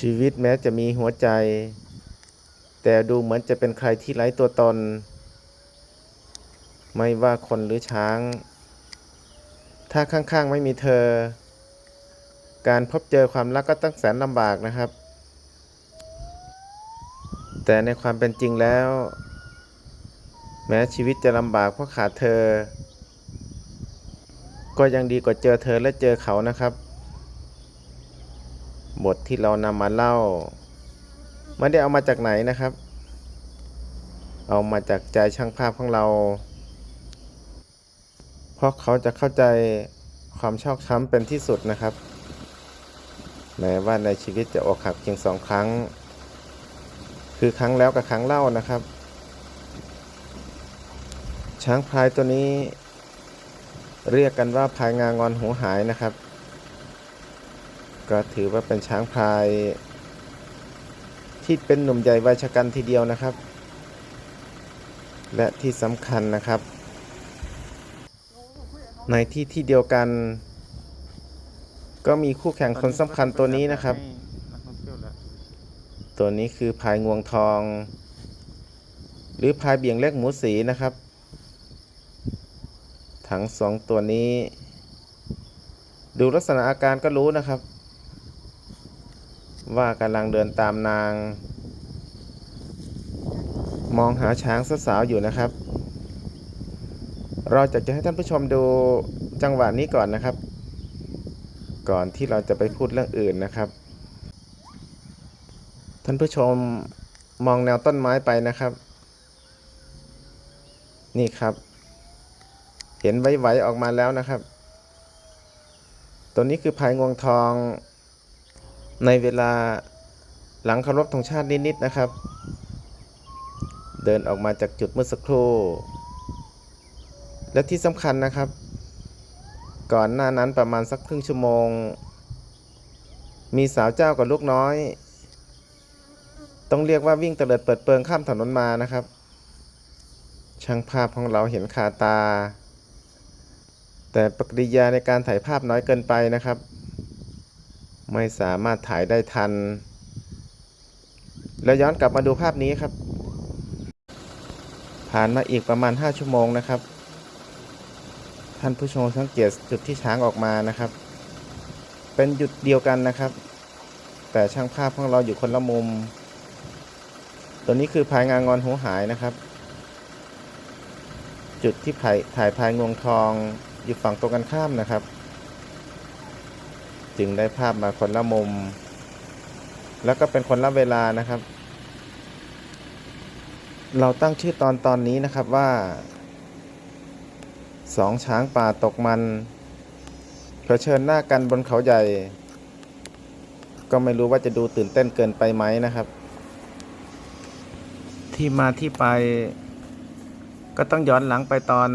ชีวิตแม้จะมีหัวใจ แต่ดูเหมือนจะเป็นใครที่ไร้ตัวตน ไม่ว่าคนหรือช้าง ถ้าข้างๆไม่มีเธอ การพบเจอความรักก็ต้องแสนลำบากนะครับ แต่ในความเป็นจริงแล้ว แม้ชีวิตจะลำบากเพราะขาดเธอ ก็ยังดีกว่าเจอเธอและเจอเขานะครับ บทที่เรานำมาเล่าไม่ได้เอามาจากไหนนะครับ เอามาจากใจช่างภาพของเรา เพราะเขาจะเข้าใจความชอกช้ำเป็นที่สุดนะครับ แม้ว่าในชีวิตจะอกหักเพียงสองครั้ง คือครั้งแล้วกับครั้งเล่านะครับ ช้างพลายตัวนี้ เรียกกันว่าพลายงางอนหูหายนะครับ ก็ถือว่าเป็นช้างพลาย ที่เป็นหนุ่มใหญ่วัยชะกันทีเดียวนะครับ และที่สำคัญนะครับ ในที่ที่เดียวกัน ก็มีคู่แข่งคนสำคัญตัวนี้นะครับ ตัวนี้คือพายงวงทอง หรือพายเบี่ยงเล็กหมูสีนะครับ ทั้งสองตัวนี้ดูลักษณะอาการก็รู้นะครับ ว่ากำลังเดินตามนาง มองหาช้างสาวๆอยู่นะครับ เราจะจะให้ท่านผู้ชมดูจังหวะนี้ก่อนนะครับ ก่อนที่เราจะไปพูดเรื่องอื่นนะครับ ท่านผู้ชมมองแนวต้นไม้ไปนะครับ นี่ครับ เห็นไหวๆออกมาแล้วนะครับ ตัวนี้คือพายงวงทอง ในเวลาหลังเคารพธงชาตินิดๆนะครับ เดินออกมาจากจุดเมื่อสักครู่และที่สำคัญนะครับ ก่อนหน้านั้นประมาณสักครึ่งชั่วโมง มีสาวเจ้ากับลูกน้อย ต้องเรียกว่าวิ่งเตลิดเปิดเปิงข้ามถนนมานะครับ ช่างภาพของเราเห็นคาตา แต่ปฏิกิริยาในการถ่ายภาพน้อยเกินไปนะครับ ไม่สามารถถ่ายได้ทัน แล้วย้อนกลับมาดูภาพนี้ครับ ผ่านมาอีกประมาณ 5 ชั่วโมงนะครับ ท่านผู้ชมสังเกตจุดที่ช้างออกมานะครับ เป็นจุดเดียวกันนะครับ แต่ช่างภาพของเราอยู่คนละมุม ตัวนี้คือพายงางอนหูหายนะครับ จุดที่ถ่ายถ่ายพายงวงทองอยู่ฝั่งตรงกันข้ามนะครับ จึงได้ภาพมาคนละมุม แล้วก็เป็นคนละเวลานะครับ เราตั้งชื่อตอนตอนนี้นะครับว่าสองช้างป่าตกมันเผชิญหน้ากันบนเขาใหญ่ ก็ไม่รู้ว่าจะดูตื่นเต้นเกินไปไหมนะครับ ที่มาที่ไป ก็ต้องย้อนหลังไปตอน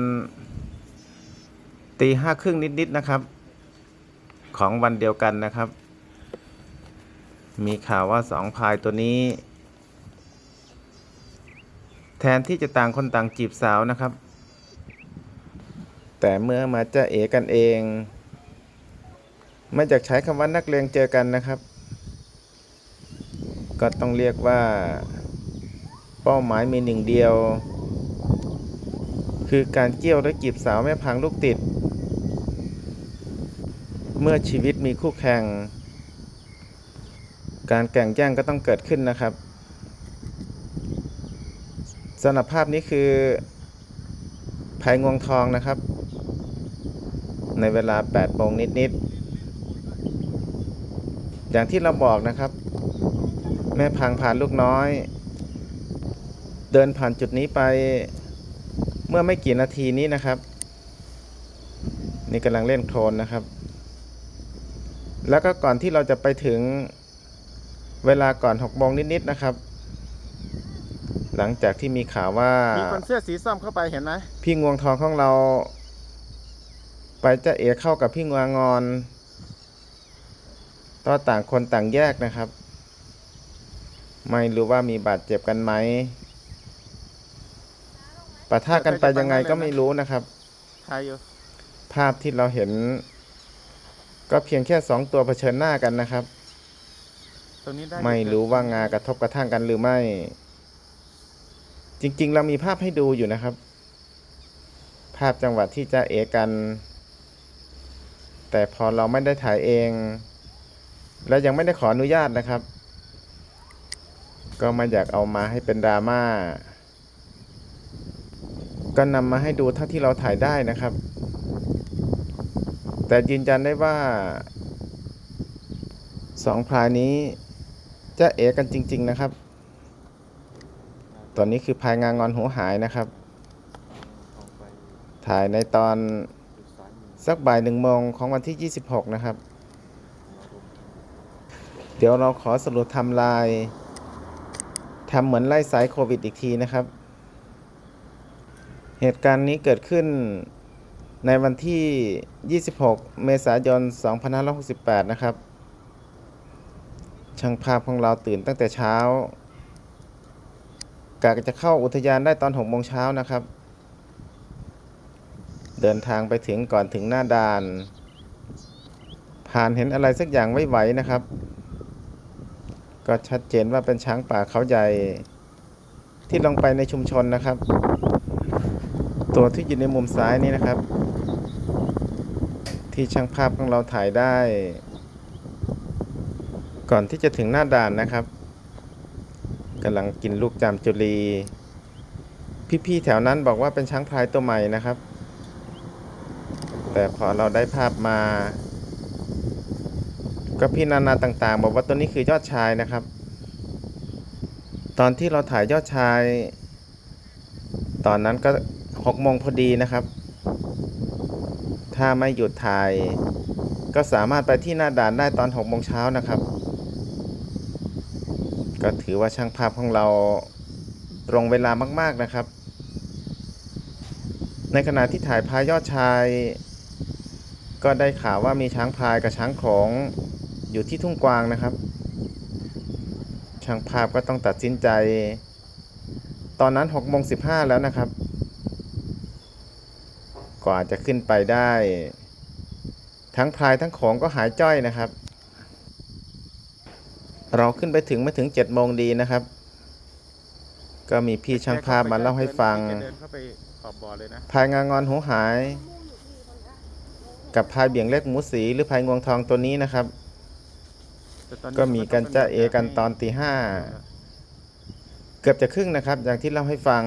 ตีห้าครึ่งนิดๆนะครับ ของวันเดียวกันนะครับ มีข่าวว่าสองพายตัวนี้ แทนที่จะต่างคนต่างจีบสาวนะครับ แต่เมื่อมาจะเอกันเอง ไม่จากใช้คำว่านักเลงเจอกันนะครับ ก็ต้องเรียกว่า เป้าหมายมีหนึ่งเดียว คือการเกี่ยวและจีบสาวแม่พังลูกติด เมื่อชีวิตมีคู่แข่ง การแข่งแย่งก็ต้องเกิดขึ้นนะครับสำหรับภาพนี้คือภายงวงทองนะครับ ในเวลา8โมงนิดๆอย่างที่เราบอกนะครับ แม่พังผ่านลูกน้อย เดินผ่านจุดนี้ไปเมื่อไม่กี่นาทีนี้นะครับ นี่กำลังเล่นโคลนนะครับ แล้วก็ก่อนที่เราจะไปถึงเวลาก่อน6โมงนิดๆนะครับ หลังจากที่มีข่าวว่ามีคนเสื้อสีส้มเข้าไปเห็นไหมพี่งวงทองของเรา ไปจะเอเข้ากับพี่งวงงอนก็ต่างคนต่างแยกนะครับ ไม่รู้ว่ามีบาดเจ็บกันไหมปะทะกันไปยังไงก็ไม่รู้นะครับถ่ายอยู่ภาพที่เราเห็น ก็เพียงแค่สองตัวเผชิญหน้ากันนะครับ ตรงนี้ได้ไม่รู้ว่างากระทบกระทั่งกันหรือไม่ จริง ๆ เรามีภาพให้ดูอยู่นะครับ ภาพจังหวะที่จะเอกัน แต่พอเราไม่ได้ถ่ายเอง และยังไม่ได้ขออนุญาตนะครับ ก็ไม่อยากเอามาให้เป็นดราม่าก็นำมาให้ดูเท่าที่เราถ่ายได้นะครับ แต่ยืนยันได้ว่าสองพลายนี้จะเอกันจริง ๆ นะครับ ตอนนี้คือพายงางอนหัวหายนะครับ ถ่ายในตอนสักบ่ายหนึ่งโมงของวันที่ 26 นะครับ เดี๋ยวเราขอสรุปทำลายทำเหมือนไล่สายโควิดอีกทีนะครับ เหตุการณ์นี้เกิดขึ้น ในวันที่ 26 เมษายน 2568 นะครับ ช่างภาพของเราตื่นตั้งแต่เช้ากะจะเข้าอุทยานได้ตอน6โมงเช้านะครับ เดินทางไปถึงก่อนถึงหน้าด่าน ผ่านเห็นอะไรสักอย่างไม่ไหวนะครับ ก็ชัดเจนว่าเป็นช้างป่าเขาใหญ่ที่ลงไปในชุมชนนะครับ ตัวที่อยู่ในมุมซ้ายนี้นะครับ ที่ช่างภาพของเราถ่ายได้ ก่อนที่จะถึงหน้าด่านนะครับกำลังกินลูกจามจุลี พี่ๆแถวนั้นบอกว่าเป็นช้างพลายตัวใหม่นะครับ แต่พอเราได้ภาพมา ก็พี่นานาต่างๆ บอกว่าตัวนี้คือยอดชายนะครับ ตอนที่เราถ่ายยอดชาย ตอนนั้นก็หกโมงพอดีนะครับ ถ้าไม่หยุดถ่าย ก็สามารถไปที่หน้าด่านได้ตอนหกโมงเช้านะครับ ก็ถือว่าช่างภาพของเราตรงเวลามาก ๆนะครับ ในขณะที่ถ่ายพายยอดชาย ก็ได้ข่าวว่ามีช้างพายกับช้างโขงอยู่ที่ทุ่งกวางนะครับ ช่างภาพก็ต้องตัดสินใจ ตอนนั้น6โมง15แล้วนะครับ กว่าจะขึ้นไปได้ ทั้งพลายทั้งโขงก็หายจ้อยนะครับ เราขึ้นไปถึงไม่ถึง7โมงดีนะครับ ก็มีพี่ช่างภาพมาเล่าให้ฟังแกเดินเข้าไปขอบบ่อเลยนะพายงางอนหูหาย กับพายเบี่ยงเล็กหมูสีหรือพายงวงทองตัวนี้นะครับแต่ตอนนี้ก็มีกันจะเอกันให้ตอนตีห้าเกือบจะครึ่งนะครับ อย่างที่เล่าให้ฟัง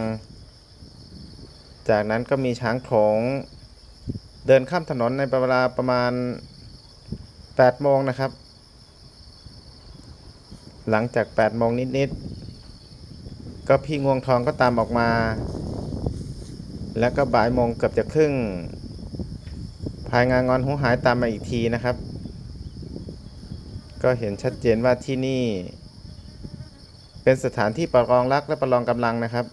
จากนั้นก็มีช้างโขงเดินข้ามถนนในเวลาประมาณ8โมงนะครับ หลังจาก8โมงนิดๆก็พี่งวงทองก็ตามออกมา แล้วก็บ่ายโมงเกือบจะครึ่งพายงานงอนหูหายตามมาอีกทีนะครับ ก็เห็นชัดเจนว่าที่นี่ เป็นสถานที่ประลองรักและประลองกำลังนะครับ